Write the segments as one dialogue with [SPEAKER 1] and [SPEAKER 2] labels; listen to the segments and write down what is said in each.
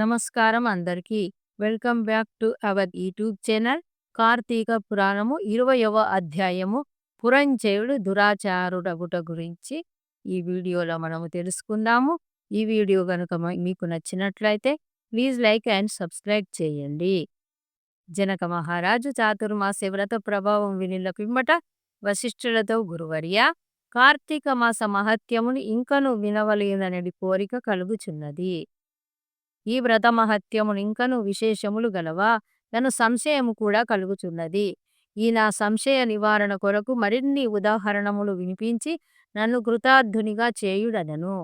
[SPEAKER 1] నమస్కారం అందరికీ. Welcome back to our YouTube channel Karthika Puranamu ఇరవయవ అధ్యాయము పురంజయుడు దురాచారుడగుట గురించి. ఈ వీడియోలో మనము తెలుసుకుందాము. ఈ వీడియో కనుక మీకు నచ్చినట్లయితే ప్లీజ్ లైక్ అండ్ సబ్స్క్రైబ్ చేయండి. జనక మహారాజు చాతుర్మాస వ్రత ప్రభావం వినిల పిమ్మట వశిష్ఠులతో గురువర్య కార్తీక మాస మహత్యమును ఇంకను వినవలేనని కోరిక కలుగుచున్నది. ఈ వ్రతమహత్యమును ఇంకను విశేషములు గలవా? నన్ను సంశయము కూడా కలుగుచున్నది. ఈ నా సంశయ నివారణ కొరకు మరిన్ని ఉదాహరణములు వినిపించి నన్ను కృతార్థునిగా చేయుడనను.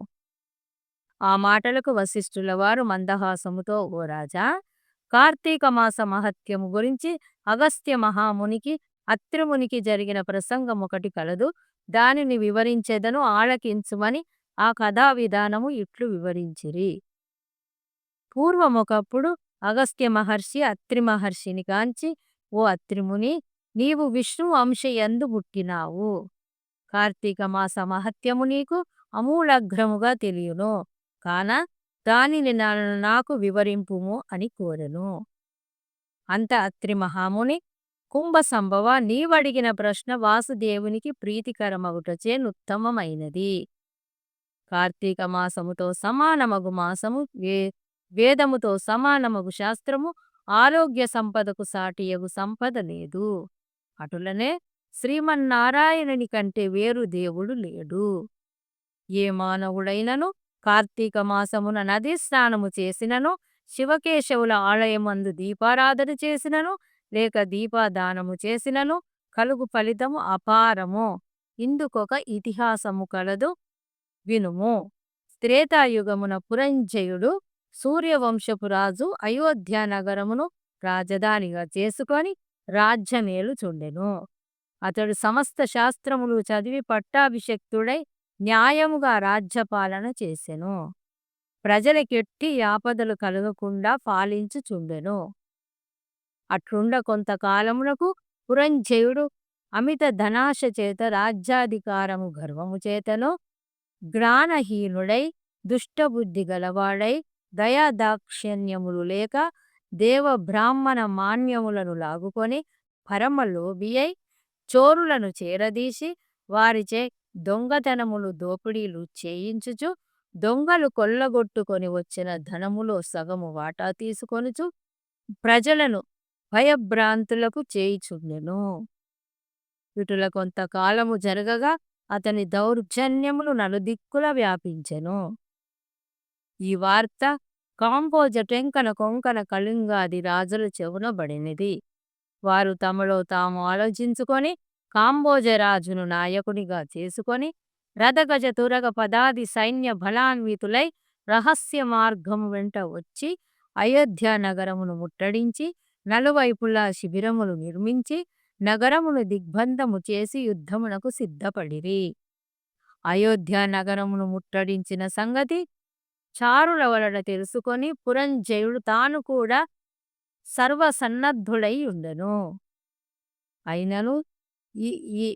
[SPEAKER 1] ఆ మాటలకు వశిష్ఠుల వారు మందహాసముతో ఓ రాజా కార్తీక మాస మహత్యము గురించి అగస్త్య మహామునికి అత్రిమునికి జరిగిన ప్రసంగం ఒకటి కలదు. దానిని వివరించేదను ఆలకించుమని ఆ కథా విధానము ఇట్లు వివరించిరి. పూర్వమొకప్పుడు అగస్త్య మహర్షి అత్రి మహర్షిని కాంచి ఓ అత్రిముని నీవు విష్ణు అంశయందు పుట్టినావు. కార్తీక మాస మహత్యము నీకు అమూలగ్రముగా తెలియను. కాన దానిని నాకు వివరింపుము అని కోరెను. అంత అత్రి మహాముని కుంభ సంభవ నీవడిగిన ప్రశ్న వాసుదేవునికి ప్రీతికరమగుటచే నుత్తమమైనది. కార్తీక మాసముతో సమానమగు మాసము వేదముతో సమానమగు శాస్త్రము ఆరోగ్య సంపదకు సాటియగు సంపద లేదు. అటులనే శ్రీమన్నారాయణుని కంటే వేరు దేవుడు లేడు. ఏ మానవుడైనను కార్తీక మాసమున నది స్నానము చేసినను శివకేశవుల ఆలయమందు దీపారాధన చేసినను లేక దీపాదానము చేసినను కలుగు ఫలితము అపారము. ఇందుకొక ఇతిహాసము కలదు. వినుము. త్రేతాయుగమున పురంజయుడు సూర్యవంశపు రాజు అయోధ్య నగరమును రాజధానిగా చేసుకొని రాజ్యమేలుచుండెను అతడు సమస్త శాస్త్రములు చదివి పట్టాభిషక్తుడై న్యాయముగా రాజ్యపాలన చేసెను. ప్రజలకెట్టి ఆపదలు కలగకుండా పాలించుచుండెను అట్లుండ కొంతకాలమునకు పురంజయుడు అమిత ధనాశ చేత రాజ్యాధికారము గర్వము చేతను జ్ఞానహీనుడై దుష్టబుద్ధి గలవాడై దయాదాక్షిణ్యములు లేక దేవ బ్రాహ్మణ మాన్యములను లాగుకొని పరమలోబి అయి చోరులను చేరదీసి వారిచే దొంగతనములు దోపిడీలు చేయించుచు దొంగలు కొల్లగొట్టుకొని వచ్చిన ధనములో సగము వాటా తీసుకొనుచు ప్రజలను భయభ్రాంతులకు చేయిచుండెను. ఇటుల కొంతకాలము జరగగా అతని దౌర్జన్యములు నలుదిక్కుల వ్యాపించెను. ఈ వార్త కాంబోజ టెంకన కొంకన కళింగాది రాజుల చెవునబడినది వారు తమలో తాము ఆలోచించుకొని కాంబోజరాజును నాయకునిగా చేసుకొని రథగజ తురగ పదాది సైన్య బలాన్వితులై రహస్య మార్గము వెంట వచ్చి అయోధ్య నగరమును ముట్టడించి నలువైపులా శిబిరములు నిర్మించి నగరమును దిగ్బంధము చేసి యుద్ధమునకు సిద్ధపడిరి. అయోధ్య నగరమును ముట్టడించిన సంగతి చారులవలన తెలుసుకొని పురంజయుడు తాను కూడా సర్వసన్నద్ధుడై ఉండెను. అయినను ఈ ఈ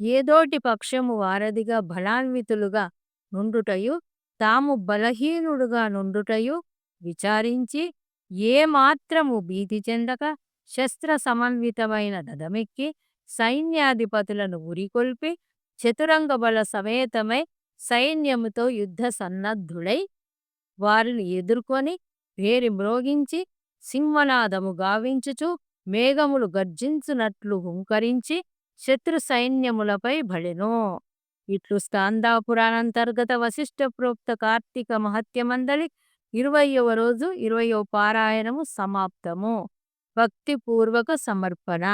[SPEAKER 1] ఏదోటి పక్షము వారధిగా బలాన్వితులుగా నుండుటయు తాము బలహీనుడుగా నుండుటయు విచారించి ఏ మాత్రము భీతి చెందక శస్త్ర సమన్వితమైన దదమెక్కి సైన్యాధిపతులను ఉరికొల్పి చతురంగ బల సమేతమై సైన్యముతో యుద్ధ సన్నద్ధుడై వారిని ఎదుర్కొని వేరి మ్రోగించి సింహనాదము గావించుచు మేఘములు గర్జించునట్లు హుంకరించి శత్రు సైన్యములపై భడెను ఇట్లు స్కాందాపురాణంతర్గత వశిష్ఠ ప్రోక్త కార్తీక మహత్యమందలి ఇరవయవ రోజు ఇరవయో పారాయణము సమాప్తము. భక్తిపూర్వక సమర్పణ.